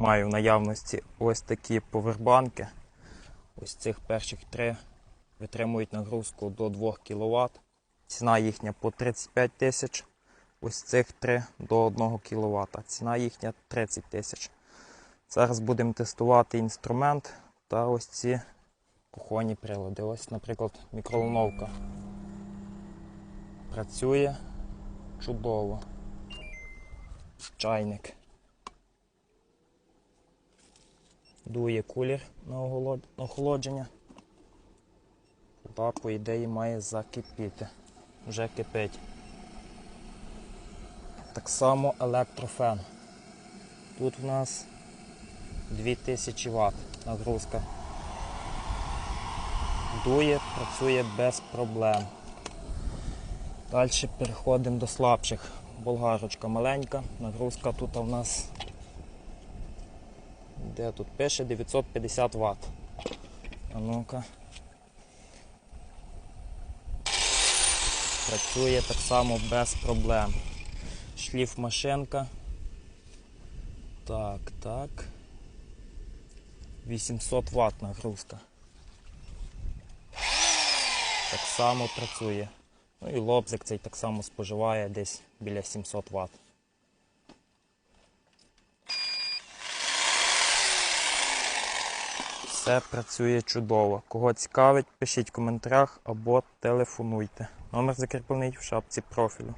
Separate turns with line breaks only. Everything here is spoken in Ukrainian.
Маю в наявності ось такі повербанки. Ось цих перших три витримують нагрузку до 2 кВт. Ціна їхня по 35 тисяч. Ось цих три до 1 кВт. Ціна їхня 30 тисяч. Зараз будемо тестувати інструмент та ось ці кухонні прилади. Ось, наприклад, мікроволновка. Працює чудово. Чайник. Дує кулір на охолодження. Вода, по ідеї, має закипіти. Вже кипить. Так само електрофен. Тут в нас 2000 Вт нагрузка. Дує, працює без проблем. Далі переходимо до слабших. Болгарочка маленька, нагрузка тут у нас де тут пише 950 Вт. А ну-ка. Працює так само без проблем. Шліф машинка. Так, так. 800 Вт нагрузка. Так само працює. Ну і лобзик цей так само споживає десь біля 700 Вт. Все працює чудово. Кого цікавить, пишіть в коментарях або телефонуйте. Номер закріплений в шапці профілю.